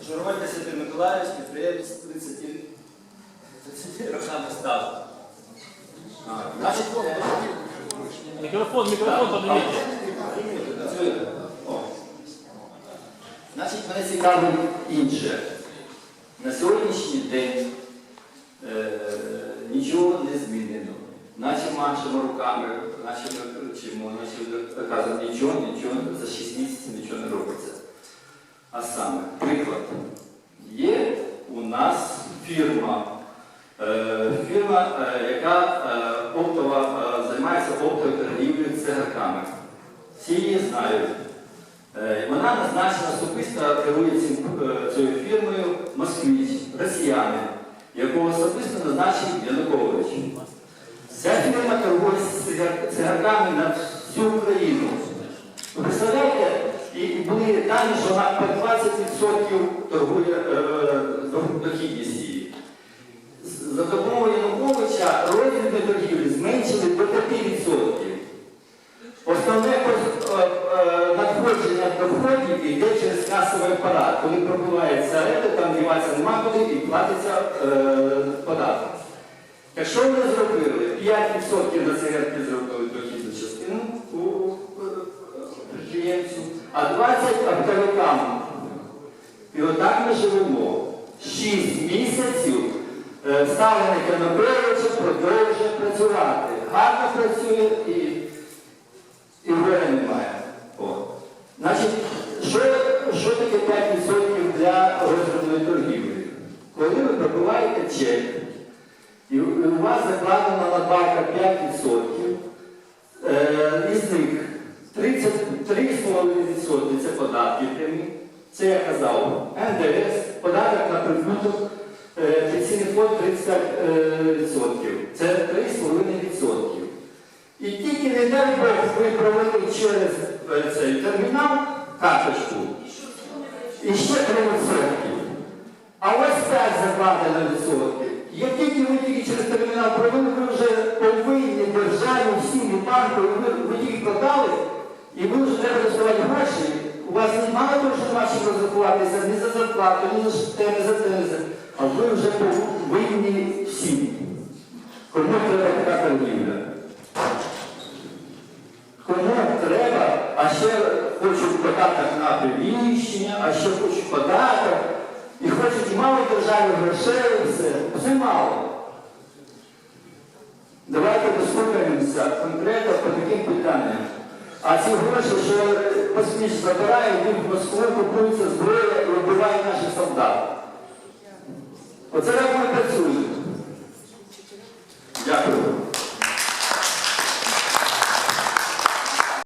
Журоволька Святий Миколаївич, підприємець 30, 30 роками стажу. Значить, е, Мікрофон, мікрофон подивіться. Значить, мене цікавить інше. На сьогоднішній день е, нічого не змінено. Наче машемо руками, наче ми кричимо, наче кажемо, нічого, нічого, за 6 місяців нічого не робиться. А саме, приклад. Є у нас фірма, е, фірма, е, яка е, оптова, займається оптовою торгівлею цигарками. Всі її знають. Вона назначена особисто керує цією фірмою москвич, росіянин, якого особисто назначив Янукович. Ця фірма торгує цигарками на всю Україну. Ви представляєте, і і дані, вона по 20% торгує е, дохідність її. За допомогою Януковича розмір торгівлі зменшили до 5%. Основне е, е, надходження доходів йде через касовий апарат. Коли пробиває сигарети, там діватися нема куди і платиться податок. Якщо вони зробили 5% на цигарки зробили дохідну частину у е, підприємцю, а 20% оптовикам. І отак ми живемо. 6 місяців е, ставленик Януковича продовжує працювати. Гарно працює і і горя немає. О. Значить, що, що таке 5% для розробної торгівлі? Коли ви пробиваєте чек, і у вас закладена надбавка 5%, це я казав, НДС, податок на прибуток, е, пенсійний фонд 30%, це 3,5%. І тільки не дай Бог ви провели через е, цей термінал карточку. І ще 3%. А ось 5 закладено відсотки. Як тільки ви тільки через термінал провели, ви вже повинні державі, всім і банку, ви, ви тільки продали, і ви вже треба доставати гроші. У вас немає того, що нема чим розрахуватися ні за зарплату, ні за те, ні за те, ні за. А ви вже повинні всім. Кому треба така торгівля? Кому треба, а ще хочуть податок на приміщення, а ще хочуть податок, і хочуть мало державі грошей, все. Все мало. Давайте дослухаємося конкретно по таким питанням. А ці гроші, що посміш забирає, йдуть в Москву, купується зброя і вбиває наших солдат. Оце як ми працюємо.